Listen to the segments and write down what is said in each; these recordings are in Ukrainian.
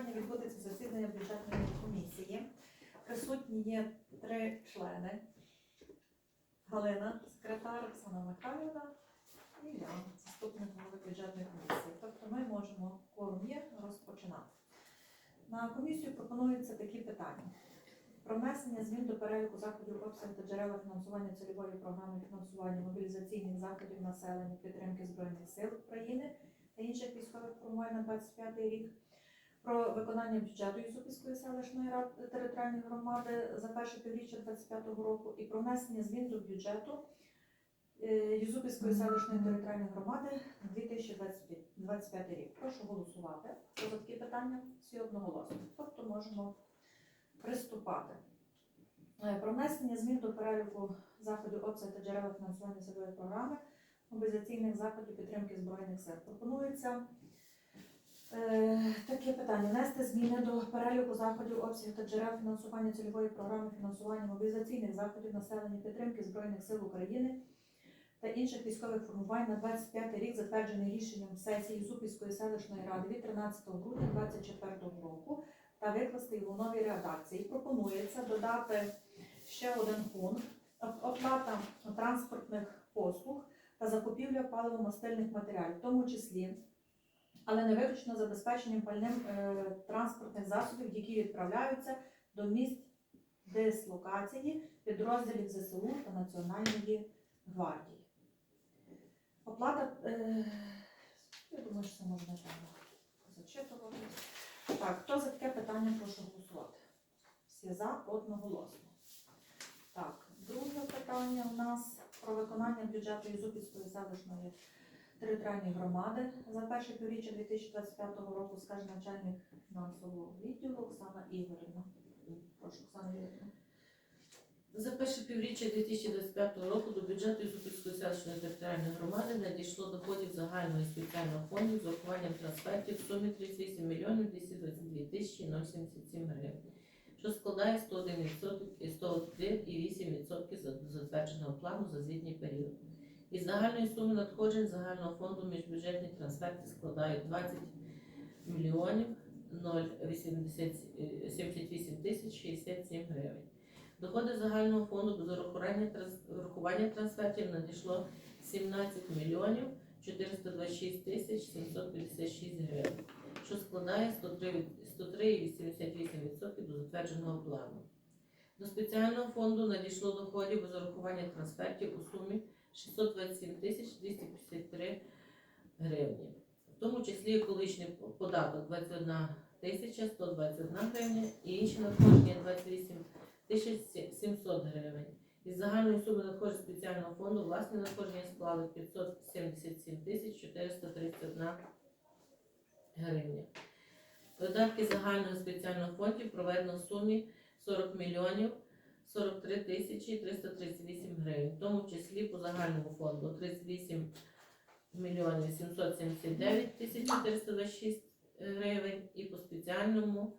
Сьогодні відбудеться засідання бюджетної комісії. Присутні є три члени. Галина, секретар, Оксана Михайлівна і я, заступник голови бюджетної комісії. Тобто ми можемо, кворум є, розпочинати. На комісію пропонуються такі питання. Про внесення змін до переліку заходів обсягу та джерела фінансування цільової програми фінансування мобілізаційних заходів населення підтримки Збройних сил України та інших військових формувань на 25 рік. Про виконання бюджету Юсупівської селищної територіальної громади за перше півріччя 25 року і про внесення змін до бюджету е, Юсупівської селищної територіальної громади 2025 рік. Прошу голосувати. За такі питання? Всі одноголосно. Тобто можемо приступати. Е, Про внесення змін до переліку заходів обсяг та джерела фінансування цільової програми мобілізаційних заходів підтримки Збройних сил. Пропонується таке питання. Внести зміни до переліку заходів обсягів та джерел фінансування цільової програми фінансування мобілізаційних заходів населення підтримки Збройних сил України та інших військових формувань на 25 рік, затверджений рішенням сесії Зупівської селищної ради від 13 грудня 2024 року та викласти його в новій редакції. Пропонується додати ще один пункт оплата транспортних послуг та закупівля паливо-мастильних матеріалів, в тому числі, але не виключно забезпеченням пальним е, транспортних засобів, які відправляються до місць дислокації підрозділів ЗСУ та Національної гвардії. Оплата, е, я думаю, що це можна зачитувати. Так, хто за таке питання прошу голосувати? Всі за одноголосно. Так, друге питання у нас про виконання бюджету Ізупільської селищної територіальної громади за перше півріччя 2025 року скаже начальник фінансового відділу Оксана Ігорівна. Прошу, Оксана Ігорівна. За перше півріччя 2025 року до бюджету Ізупільської селищної територіальної громади надійшло доходів загального і спеціального фонду з урахуванням трансфертів в сумі 38 мільйонів 222 тисячі 077 гривень, що складає 101% і 101,8% затвердженого плану за звітній період. Із загальної суми надходжень загального фонду міжбюджетні трансферти складають 20 мільйонів 078 тисяч 67 гривень. Доходи загального фонду без урахування транс- урахування трансфертів надійшло 17 мільйонів 426 тисяч 756 гривень, що складає 103 103,88% до затвердженого плану. До спеціального фонду надійшло доходів без урахування трансфертів у сумі 627 тисяч 253 гривні, в тому числі екологічний податок 21 тисяча 121 гривня і інші надходження 28 1700 гривень. Із загальної суми надходжень спеціального фонду власні надходження склали 577 тисяч 431 гривня. Видатки загального спеціального фонду проведено в сумі 40 мільйонів 43 тисячі 338 гривень, в тому числі по загальному фонду 38 мільйонів 779 тисяч 426 гривень і по спеціальному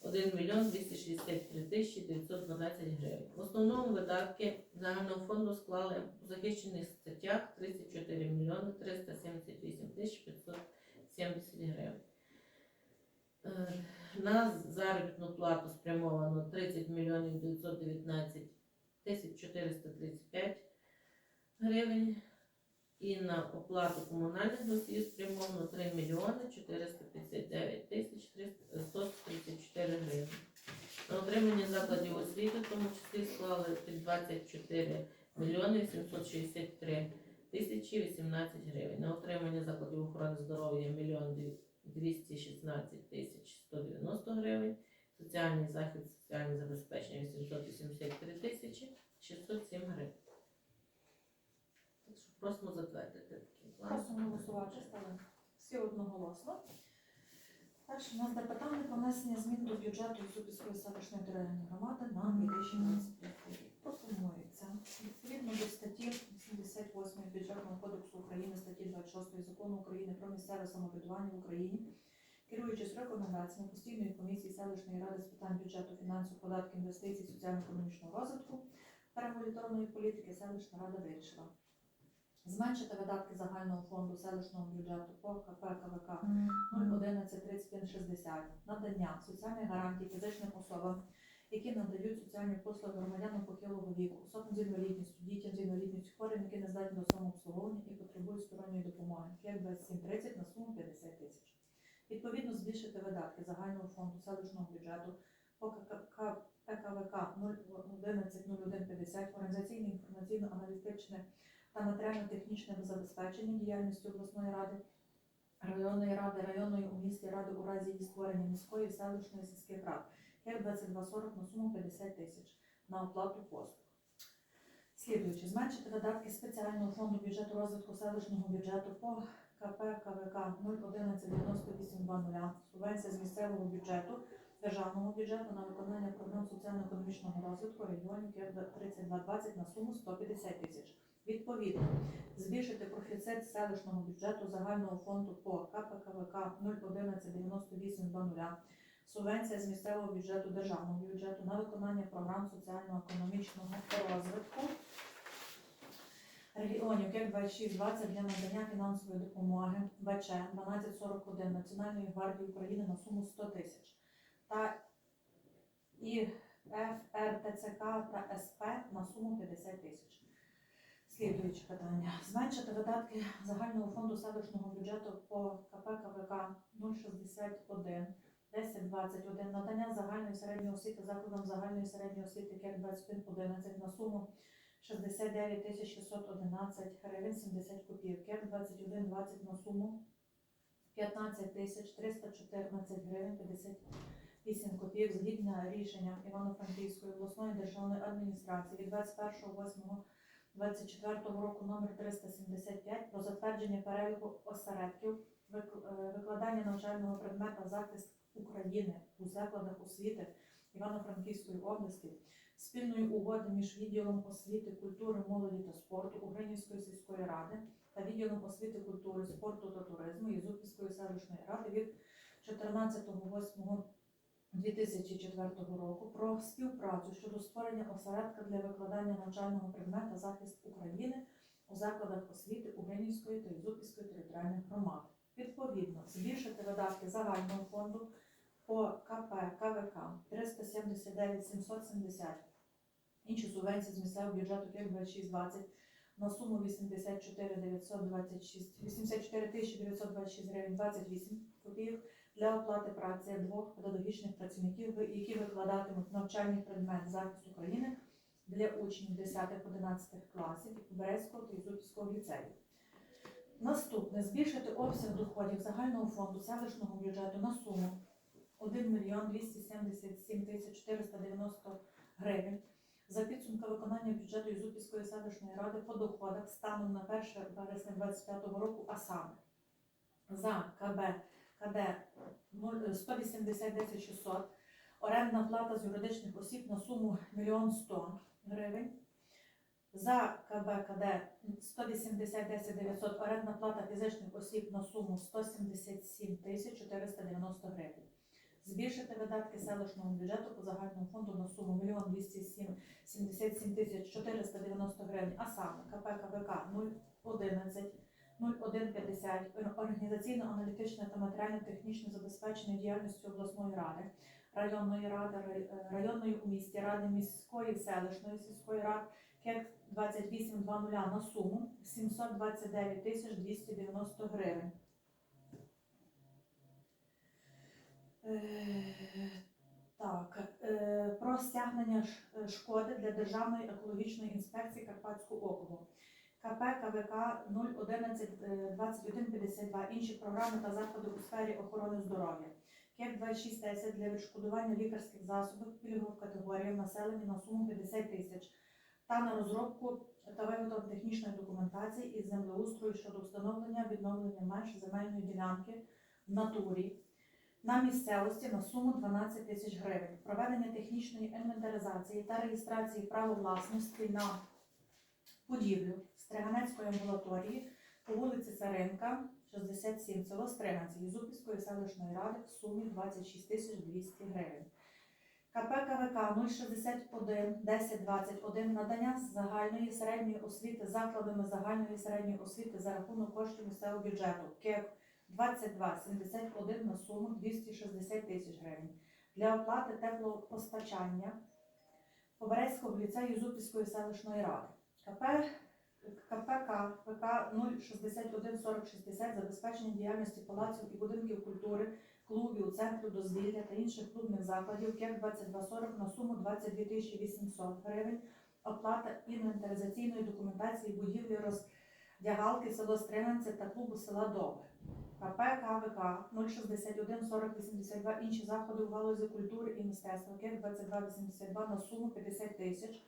1 мільйон 263 тисячі 912 гривень. В основному видатки загального фонду склали у захищених статтях 34 мільйони 378 тисяч 570 гривень. Е, На заробітну плату спрямовано 30 мільйонів 919 тисяч 435 гривень. І на оплату комунальних носіїв спрямовано 3 мільйони 459 тисяч 300 134 гривень. На отримання закладів освіти, в тому числі склали 24 мільйони 763 тисячі 18 гривень. На отримання закладів охорони здоров'я 1 мільйон 216 тисяч 190 гривень. Соціальний захист, соціальне забезпечення 883 тисячі 607 гривень. Так що просимо затвердити такий план. Просимо голосувати, стали всі одноголосно. Перше у нас де питання про внесення змін до бюджету Зубівської селищної територіальної громади на 2025 рік. Пропонується відповідно до статті 88 Бюджетного кодексу України, статті 26 Закону України про місцеве самоврядування в Україні, керуючись рекомендаціями постійної комісії селищної ради з питань бюджету, фінансів, податків, інвестицій, соціально-економічного розвитку та регуляторної політики селищна рада вирішила. Зменшити видатки загального фонду селищного бюджету по КП КВК 0113160 надання соціальних гарантій фізичним особам, які надають соціальні послуги громадянам похилого віку, особам з інвалідністю, дітям з інвалідністю, хворим, які не здатні до самообслуговування і потребують сторонньої допомоги. Як 2730 на суму 50 тисяч. Відповідно, збільшити видатки загального фонду селищного бюджету по КК ПКВК 0110150 організаційне інформаційно-аналітичне та матеріально-технічне забезпечення діяльності обласної ради, районної ради, районної у місті ради у разі її створення міської, селищної сільських рад. Як 2240 на суму 50 тисяч на оплату послуг. Слідуючи, зменшити видатки спеціального фонду бюджету розвитку селищного бюджету по КП КВК 0119820 субвенція з місцевого бюджету державного бюджету на виконання програм соціально-економічного розвитку регіонів як 3220 на суму 150 тисяч. Відповідно, збільшити профіцит селищного бюджету загального фонду по КПКВК 0119820 субвенція з місцевого бюджету державного бюджету на виконання програм соціально-економічного розвитку. Регіонів як 2620 для надання фінансової допомоги. БЧ 1241 Національної гвардії України на суму 100 тисяч. Та і ФРТЦК та СП на суму 50 тисяч. Слідуюче питання. Зменшити видатки загального фонду селищного бюджету по КП КВК 061 1021 надання загальної середньої освіти закладам загальної середньої освіти КЕК 2111 на суму 69 тисяч 611 гривень 70 копійок. КЕК 2120 на суму 15 тисяч 314 гривень 58 копійок згідно рішення Івано-Франківської обласної державної адміністрації від 21.08.24 року номер 375 про затвердження переліку осередків е, викладання навчального предмета захист України у закладах освіти Івано-Франківської області спільної угоди між відділом освіти, культури, молоді та спорту Угринівської сільської ради та відділом освіти, культури, спорту та туризму Єзупільської селищної ради від 14.08.2004 року про співпрацю щодо створення осередка для викладання навчального предмета захист України у закладах освіти Угринівської та Єзупільської територіальних громад. Відповідно, збільшити видатки загального фонду по КП КВК 379 770 інші субвенції з місцевого бюджету як 2620 на суму 84 926 84 тисячі 926 гривень 28 копійок для оплати праці двох педагогічних працівників, які викладатимуть навчальний предмет захист України для учнів 10-11 класів Березького та Ізупільського ліцею. Наступне. Збільшити обсяг доходів загального фонду селищного бюджету на суму 1 мільйон 277 тисяч 490 гривень за підсумка виконання бюджету Ізупільської селищної ради по доходах станом на 1 вересня 2025 року, а саме за КБ КД 0- 180 600, орендна плата з юридичних осіб на суму 1 100 гривень. За КБ КД 180 900, орендна плата фізичних осіб на суму 177 тисяч 490 гривень. Збільшити видатки селищного бюджету по загальному фонду на суму 1 207 77 тисяч 490 гривень, а саме КП КВК 011 0150 організаційно-аналітичне та матеріально-технічне забезпечення діяльності обласної ради, районної ради, е, районної у місті ради міської селищної сільської ради КЕК 2820 на суму 729 тисяч 290 гривень. Е, Так, е, про стягнення е, шкоди для Державної екологічної інспекції Карпатського округу. КП КВК 011 е, 2152 інші програми та заходи у сфері охорони здоров'я. КЕК 2610 для відшкодування лікарських засобів пільгових категорій населення на суму 50 тисяч та на розробку та виготовлення технічної документації із землеустрою щодо встановлення відновлення меж земельної ділянки в натурі на місцевості на суму 12 тисяч гривень. Проведення технічної інвентаризації та реєстрації права власності на будівлю Стриганецької амбулаторії по вулиці Царенка, 67, село Стриганці, Єзупільської селищної ради в сумі 26 тисяч 200 гривень. КП КВК 061 1021 надання загальної середньої освіти закладами загальної середньої освіти за рахунок коштів місцевого бюджету КЕК 22 71 на суму 260 тисяч гривень для оплати теплопостачання Поберезького ліцею Зубівської селищної ради. КП КПК ПК 061 4060 забезпечення діяльності палаців і будинків культури, клубів, центрів дозвілля та інших клубних закладів КЕК 2240 на суму 22 800 гривень. Оплата інвентаризаційної документації будівлі роздягалки село Стриманці та клубу села Добре. КП КВК 061 40 82 інші заходи у галузі культури і мистецтва КЕК 2282 на суму 50 тисяч.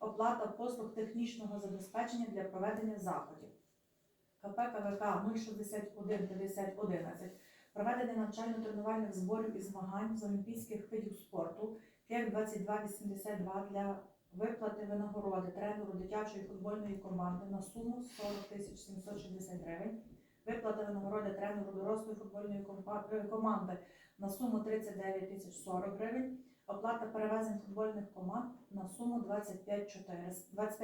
Оплата послуг технічного забезпечення для проведення заходів. КП КВК 061 50 11 проведення навчально-тренувальних зборів і змагань з олімпійських видів спорту КЕК 2282 для виплати винагороди тренеру дитячої футбольної команди на суму 40 тисяч 760 гривень. Виплата винагороди тренеру дорослої футбольної е, команди на суму 39 тисяч 40 гривень. Оплата перевезень футбольних команд на суму 25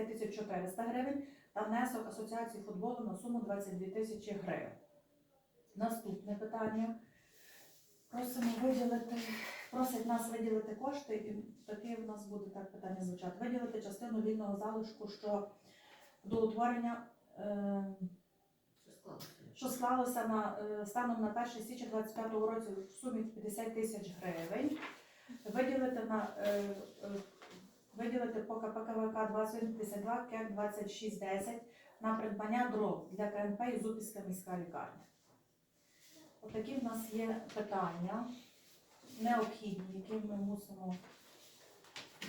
тисяч 400 гривень та внесок Асоціації футболу на суму 22 тисячі гривень. Наступне питання. Просимо виділити, просять нас виділити кошти, і таке в нас буде так питання звучати. Виділити частину вільного залишку, що до утворення, е, Що склалося? на е, станом на 1 січня 25 році в сумі 50 тисяч гривень. Виділити на е, е, виділити по КПКВК 2152 КЕК 2610 на придбання дров для КНП і Зубівська міська лікарня. Отакі в нас є питання необхідні, які ми мусимо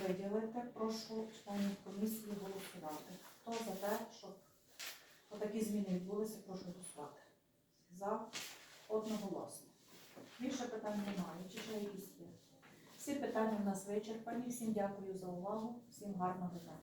виділити. Прошу членів комісії голосувати. Хто за те, щоб отакі зміни відбулися, прошу голосувати. За одноголосно. Більше питань немає. Чи ще якісь є? Всі питання в нас вичерпані. Всім дякую за увагу. Всім гарного дня.